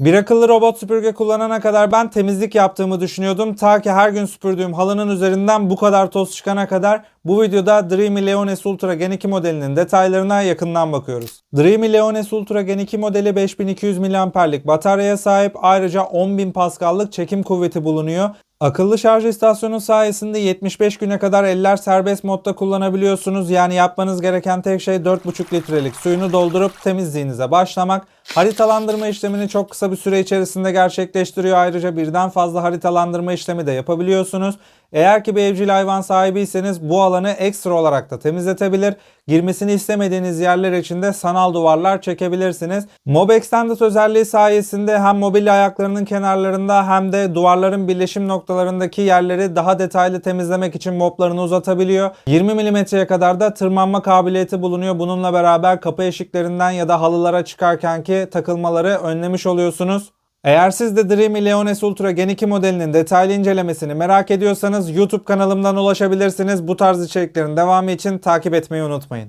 Bir akıllı robot süpürge kullanana kadar ben temizlik yaptığımı düşünüyordum. Ta ki her gün süpürdüğüm halının üzerinden bu kadar toz çıkana kadar bu videoda Dreamy Leones Ultra Gen 2 modelinin detaylarına yakından bakıyoruz. Dreamy Leones Ultra Gen 2 modeli 5200 mAh'lik bataryaya sahip ayrıca 10.000 Pascal'lık çekim kuvveti bulunuyor. Akıllı şarj istasyonu sayesinde 75 güne kadar eller serbest modda kullanabiliyorsunuz. Yani yapmanız gereken tek şey 4,5 litrelik suyunu doldurup temizliğinize başlamak. Haritalandırma işlemini çok kısa bir süre içerisinde gerçekleştiriyor. Ayrıca birden fazla haritalandırma işlemi de yapabiliyorsunuz. Eğer ki bir evcil hayvan sahibiyseniz bu alanı ekstra olarak da temizletebilir. Girmesini istemediğiniz yerler için de sanal duvarlar çekebilirsiniz. Mob Extended özelliği sayesinde hem mobilya ayaklarının kenarlarında hem de duvarların birleşim noktalarındaki yerleri daha detaylı temizlemek için moblarını uzatabiliyor. 20 mm'ye kadar da tırmanma kabiliyeti bulunuyor. Bununla beraber kapı eşiklerinden ya da halılara çıkarkenki takılmaları önlemiş oluyorsunuz. Eğer siz de Dreamy Leones Ultra Gen 2 modelinin detaylı incelemesini merak ediyorsanız YouTube kanalımdan ulaşabilirsiniz. Bu tarz içeriklerin devamı için takip etmeyi unutmayın.